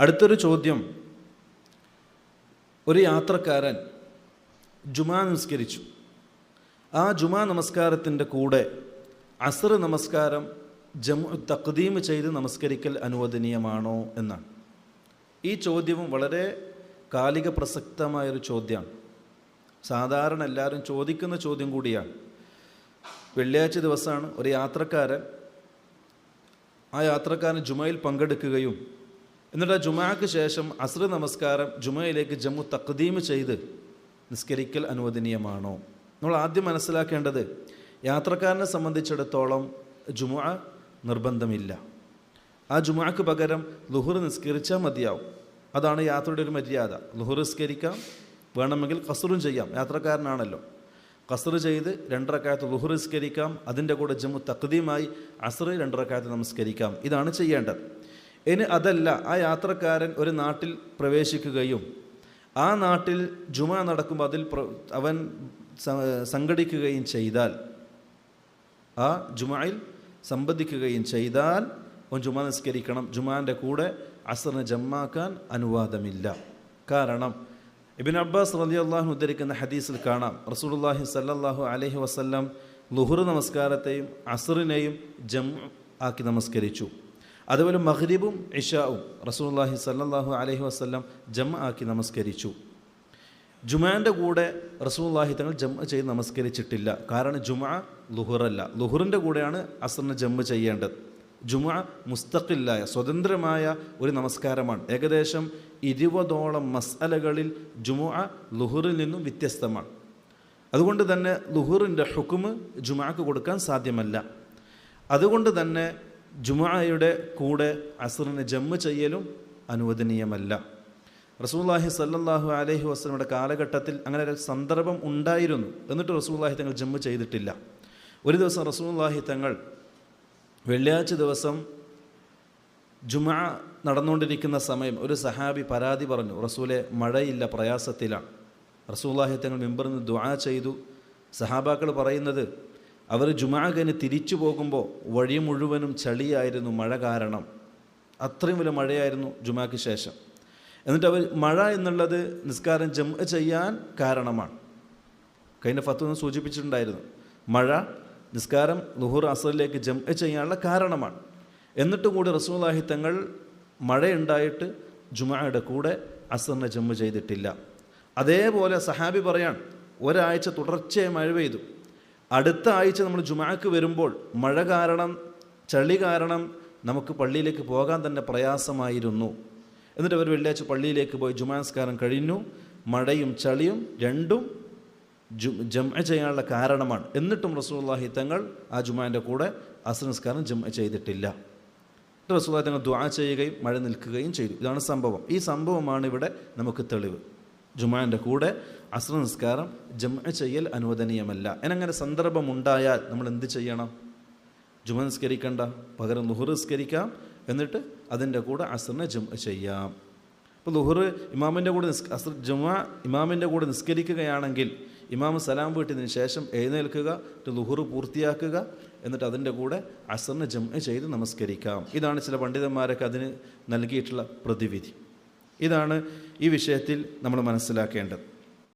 അടുത്തൊരു ചോദ്യം. ഒരു യാത്രക്കാരൻ ജുമാ നമസ്കരിച്ചു ആ ജുമാ നമസ്കാരത്തിന്റെ കൂടെ അസർ നമസ്കാരം ജമു തക്ദീം ചെയ്ത് നമസ്കരിക്കൽ അനുവദനീയമാണോ എന്നാണ്. ഈ ചോദ്യവും വളരെ കാലിക പ്രസക്തമായൊരു ചോദ്യമാണ്. സാധാരണ എല്ലാവരും ചോദിക്കുന്ന ചോദ്യം കൂടിയാണ്. വെള്ളിയാഴ്ച ദിവസമാണ്. ഒരു യാത്രക്കാരൻ ആ യാത്രക്കാരൻ ജുമയിൽ പങ്കെടുക്കുകയും എന്നിട്ട് ജുമാക്ക് ശേഷം അസ്ര നമസ്കാരം ജുമയിലേക്ക് ജമ്മു തക്ദീം ചെയ്ത് നിസ്കരിക്കൽ അനുവദനീയമാണോ? നമ്മൾ ആദ്യം മനസ്സിലാക്കേണ്ടത് യാത്രക്കാരനെ സംബന്ധിച്ചിടത്തോളം ജുമ നിർബന്ധമില്ല. ആ ജുമാക്ക് പകരം ലുഹുർ നിസ്കരിച്ചാൽ മതിയാവും. അതാണ് യാത്രയുടെ ഒരു മര്യാദ. ലുഹുർ നിസ്കരിക്കാം വേണമെങ്കിൽ കസറും ചെയ്യാം. യാത്രക്കാരനാണല്ലോ. കസർ ചെയ്ത് രണ്ടരക്കാലത്ത് ലുഹുർ നിസ്കരിക്കാം അതിന്റെ കൂടെ ജമ്മു തക്ദീമായി അസറ് രണ്ടരക്കാലത്ത് നമസ്കരിക്കാം. ഇതാണ് ചെയ്യേണ്ടത്. ഇനി അതല്ല ആ യാത്രക്കാരൻ ഒരു നാട്ടിൽ പ്രവേശിക്കുകയും ആ നാട്ടിൽ ജുമ നടക്കുമ്പോൾ അതിൽ അവൻ സംഘടിക്കുകയും ചെയ്താൽ ആ ജുമായിൽ സംബന്ധിക്കുകയും ചെയ്താൽ അവൻ ജുമ നിസ്കരിക്കണം ജുമാന്റെ കൂടെ അസറിനെ ജമ്മാക്കാൻ അനുവാദമില്ല. കാരണം ഇബിൻ അബ്ബാസ് റലി അള്ളാഹു ഉദ്ധരിക്കുന്ന ഹദീസിൽ കാണാം റസൂലുള്ളാഹി സല്ലാഹു അലഹി വസ്ല്ലാം ലുഹുർ നമസ്കാരത്തെയും അസറിനെയും ജം ആക്കി നമസ്കരിച്ചു. അതുപോലെ മഹ്രിബും ഇഷാവും റസൂലുള്ളാഹി സല്ലാഹു അലഹി വസല്ലം ജം ആക്കി നമസ്കരിച്ചു. ജുമാന്റെ കൂടെ റസൂല്ലാഹി തങ്ങൾ ജമ്മ ചെയ്ത് നമസ്കരിച്ചിട്ടില്ല. കാരണം ജുമ ലുഹുറല്ല. ലുഹുറിന്റെ കൂടെയാണ് അസറിന് ജമ്മ ചെയ്യേണ്ടത്. ജുമ മുസ്തഖില്ലായ സ്വതന്ത്രമായ ഒരു നമസ്കാരമാണ്. ഏകദേശം ഇരുപതോളം മസ്അലകളിൽ ജുമ ലുഹുറിൽ നിന്നും വ്യത്യസ്തമാണ്. അതുകൊണ്ട് തന്നെ ലുഹുറിന്റെ ഹുക്കുമ് ജുമാക്ക് കൊടുക്കാൻ സാധ്യമല്ല. അതുകൊണ്ട് തന്നെ ജുമയുടെ കൂടെ അസറിന് ജമ്മ് ചെയ്യലും അനുവദനീയമല്ല. റസൂല്ലാഹി സല്ലാഹു അലഹി വസ്ലമയുടെ കാലഘട്ടത്തിൽ അങ്ങനെ ഒരു സന്ദർഭം ഉണ്ടായിരുന്നു എന്നിട്ട് റസൂല്ലാഹി തങ്ങൾ ജമ്മ് ചെയ്തിട്ടില്ല. ഒരു ദിവസം റസൂല്ലാഹി തങ്ങൾ വെള്ളിയാഴ്ച ദിവസം ജുമാ നടന്നുകൊണ്ടിരിക്കുന്ന സമയം ഒരു സഹാബി പരാതി പറഞ്ഞു റസൂലെ മഴയില്ല പ്രയാസത്തിലാണ്. റസൂല്ലാഹി തങ്ങൾ മെമ്പറിൽ നിന്ന് ദുആ ചെയ്തു. സഹാബാക്കൾ പറയുന്നത് അവർ ജുമാകന് തിരിച്ചു പോകുമ്പോൾ വഴി മുഴുവനും ചളിയായിരുന്നു മഴ കാരണം. അത്രയും വലിയ മഴയായിരുന്നു ജുമാക്ക് ശേഷം. എന്നിട്ട് അവർ മഴ എന്നുള്ളത് നിസ്കാരം ജം ചെയ്യാൻ കാരണമാണ്. കഴിഞ്ഞ ഫത്വ സൂചിപ്പിച്ചിട്ടുണ്ടായിരുന്നു. മഴ നിസ്കാരം ലുഹുർ അസറിലേക്ക് ജം ചെയ്യാനുള്ള കാരണമാണ്. എന്നിട്ടും കൂടി റസൂലാഹി തങ്ങൾ മഴയുണ്ടായിട്ട് ജുമായുടെ കൂടെ അസറിനെ ജമ്മ് ചെയ്തിട്ടില്ല. അതേപോലെ സഹാബി പറയാൻ ഒരാഴ്ച തുടർച്ചയായി മഴ പെയ്തു. അടുത്ത ആഴ്ച നമ്മൾ ജുമാക്ക് വരുമ്പോൾ മഴ കാരണം ചളി കാരണം നമുക്ക് പള്ളിയിലേക്ക് പോകാൻ തന്നെ പ്രയാസമായിരുന്നു. എന്നിട്ട് അവർ വെള്ളിയാഴ്ച പള്ളിയിലേക്ക് പോയി ജുമാസ്കാരം കഴിഞ്ഞു. മഴയും ചളിയും രണ്ടും ജു ജമ ചെയ്യാനുള്ള കാരണമാണ്. എന്നിട്ടും റസൂല്ലാഹി തങ്ങൾ ആ ജുമാന്റെ കൂടെ അസുനസ്കാരം ജമ ചെയ്തിട്ടില്ല. റസൂല്ലാഹി തങ്ങൾ ദ്വാ ചെയ്യുകയും മഴ നിൽക്കുകയും ചെയ്തു. ഇതാണ് സംഭവം. ഈ സംഭവമാണ് ഇവിടെ നമുക്ക് തെളിവ്. ജുമാന്റെ കൂടെ അസ്ര നിസ്കാരം ജമ ചെയ്യൽ അനുവദനീയമല്ല. എന്നങ്ങനെ സന്ദർഭമുണ്ടായാൽ നമ്മൾ എന്ത് ചെയ്യണം? ജുമ നിസ്കരിക്കണ്ട. പകരം ലുഹുർ നിസ്കരിക്കാം. എന്നിട്ട് അതിന്റെ കൂടെ അസറിനെ ജമ ചെയ്യാം. അപ്പോൾ ലുഹുർ ഇമാമിന്റെ കൂടെ നിസ് അസർ ജുമ ഇമാമിന്റെ കൂടെ നിസ്കരിക്കുകയാണെങ്കിൽ ഇമാം സലാം വീട്ടിയതിന് ശേഷം എഴുന്നേൽക്കുക ലുഹുർ പൂർത്തിയാക്കുക എന്നിട്ട് അതിന്റെ കൂടെ അസറിനെ ജമ ചെയ്ത് നമസ്കരിക്കാം. ഇതാണ് ചില പണ്ഡിതന്മാരൊക്കെ അതിന് നൽകിയിട്ടുള്ള പ്രതിവിധി. ഇതാണ് ഈ വിഷയത്തിൽ നമ്മൾ മനസ്സിലാക്കേണ്ടത്.